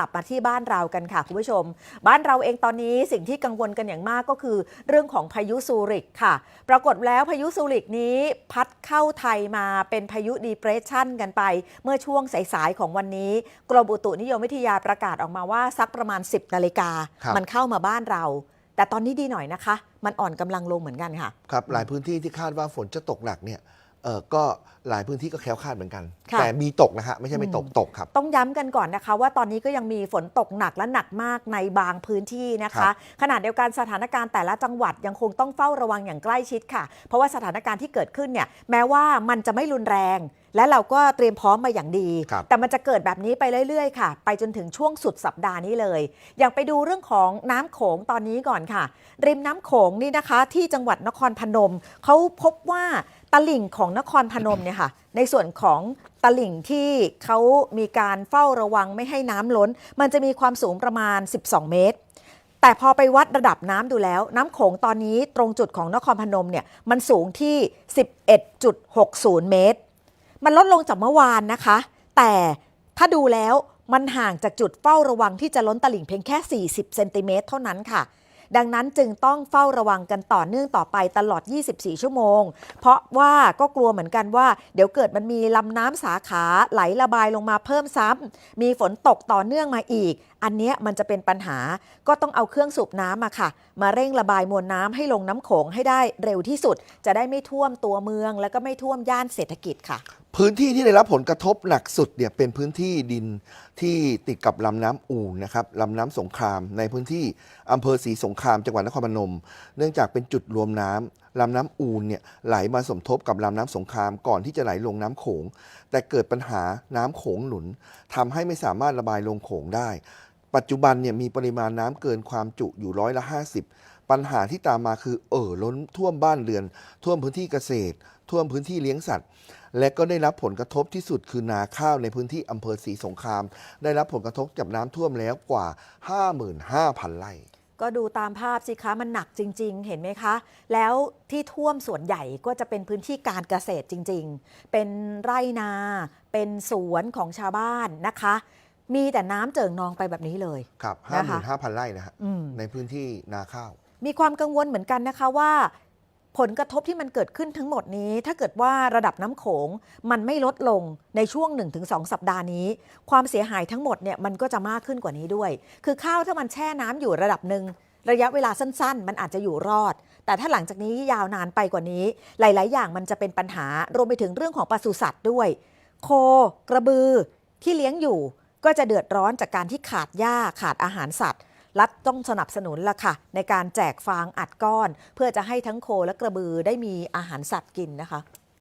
ลับมาที่บ้านเรากันค่ะคุณผู้ชม บ้านเราเองตอนนี้สิ่งที่กังวลกันอย่างมากก็คือ เรื่องของพายุซูริกค่ะ ปรากฏแล้วพายุซูริกนี้พัดเข้าไทยมาเป็นพายุดีเพรสชันกันไป เมื่อช่วงสายๆของวันนี้ กรมอุตุนิยมวิทยาประกาศออกมาว่าสักประมาณ 10นาฬิกาครับมันเข้ามาบ้านเรา แต่ตอนนี้ดีหน่อยนะคะ มันอ่อนกำลังลงเหมือนกันค่ะ ครับ หลายพื้นที่ที่คาดว่าฝนจะตกหนักเนี่ย เออก็หลายพื้นที่ก็แคล้วคลาดเหมือนกัน ค่ะ แต่มีตกนะฮะไม่ใช่ไม่ตกตกครับ ต้องย้ำกันก่อนนะคะ ว่าตอนนี้ก็ยังมีฝนตกหนักและหนักมากในบางพื้นที่นะครัคะ บ ขณะเดียวกันสถานการณ์แต่ละจังหวัดยังคงต้องเฝ้าระวังอย่างใกล้ชิดค่ะ เพราะว่าสถานการณ์ที่เกิดขึ้นเนี่ยแม้ว่ามันจะไม่รุนแรง และเราก็เตรียมพร้อมมาอย่างดี ครับแต่มันจะเกิดแบบนี้ไปเรื่อย ๆ ค่ะ ไปจนถึงช่วงสุดสัปดาห์นี้เลย อยากไปดูเรื่องของน้ำโขงตอนนี้ก่อนค่ะ ริมน้ำโขงนี่นะคะ ที่จังหวัดนครพนมเขาพบว่าตลิ่งของนครพนมเนี่ยค่ะ ในส่วนของตลิ่งที่เขามีการเฝ้าระวังไม่ให้น้ำล้น มันจะมีความสูงประมาณ 12 เมตร แต่พอไปวัดระดับน้ำดูแล้ว น้ำโขงตอนนี้ตรงจุดของนครพนมเนี่ยมันสูงที่ 11.60 เมตร มันลดลงจากเมื่อวานนะคะ แต่ถ้าดูแล้วมันห่างจากจุดเฝ้าระวังที่จะล้นตลิ่งเพียงแค่ 40 เซนติเมตรเท่านั้นค่ะ ดังนั้นจึงต้องเฝ้าระวังกันต่อเนื่องต่อไปตลอด 24 ชั่วโมง เพราะว่าก็กลัวเหมือนกันว่า เดี๋ยวเกิดมันมีลำน้ำสาขาไหลระบายลงมาเพิ่มซ้ำ มีฝนตกต่อเนื่องมาอีก อันนี้มันจะเป็นปัญหา ก็ต้องเอาเครื่องสูบน้ำมาค่ะ มาเร่งระบายมวลน้ำให้ลงน้ำโขงให้ได้เร็วที่สุด จะได้ไม่ท่วมตัวเมือง แล้วก็ไม่ท่วมย่านเศรษฐกิจค่ะ พื้นที่ที่ได้รับผลกระทบหนักสุดเนี่ยเป็นพื้นที่ดินที่ติดกับลำน้ำอูนนะครับลำน้ำสงคราม ในพื้นที่อำเภอศรีสงครามจังหวัดนครพนม เนื่องจากเป็นจุดรวมน้ำลำน้ำอูนเนี่ยไหลมาสมทบกับลำน้ำสงครามก่อนที่จะไหลลงน้ำโขง แต่เกิดปัญหาน้ำโขงหนุนทำให้ไม่สามารถระบายลงโขงได้ ปัจจุบันเนี่ยมีปริมาณน้ำเกินความจุอยู่ร้อยละ 50 ปัญหาที่ตามมาคือ เอ่อล้นท่วมบ้านเรือน ท่วมพื้นที่เกษตร ท่วมพื้นที่เลี้ยงสัตว์ และก็ได้รับผลกระทบที่สุดคือนาข้าวในพื้นที่อำเภอศรีสงคราม ได้รับผลกระทบจากน้ำท่วมแล้วกว่า 55,000 ไร่ ก็ดูตามภาพสิคะมันหนักจริง ๆ เห็นไหมคะ แล้วที่ท่วมส่วนใหญ่ก็จะเป็นพื้นที่การเกษตรจริง ๆ เป็นไร่นา เป็นสวนของชาวบ้านนะคะมีแต่น้ำเจิ่งนองไปแบบนี้เลย ครับนะคะ55,000ไร่นะฮะอืมในพื้นที่นาข้าว มีความกังวลเหมือนกันนะคะว่า ผลกระทบที่มันเกิดขึ้นทั้งหมดนี้ ถ้าเกิดว่าระดับน้ำโขงมันไม่ลดลงในช่วง 1-2 สัปดาห์นี้ ความเสียหายทั้งหมดเนี่ยมันก็จะมากขึ้นกว่านี้ด้วย คือข้าวถ้ามันแช่น้ำอยู่ระดับหนึ่งระยะเวลาสั้น ๆ มันอาจจะอยู่รอด แต่ถ้าหลังจากนี้ยาวนานไปกว่านี้ หลาย ๆ อย่างมันจะเป็นปัญหารวมไปถึงเรื่องของปศุสัตว์ด้วย โค กระบือที่เลี้ยงอยู่ ก็จะเดือดร้อนจากการที่ขาดหญ้าขาดอาหารสัตว์ รัฐต้องสนับสนุนละค่ะ ในการแจกฟางอัดก้อน เพื่อจะให้ทั้งโคและกระบือได้มีอาหารสัตว์กินนะคะ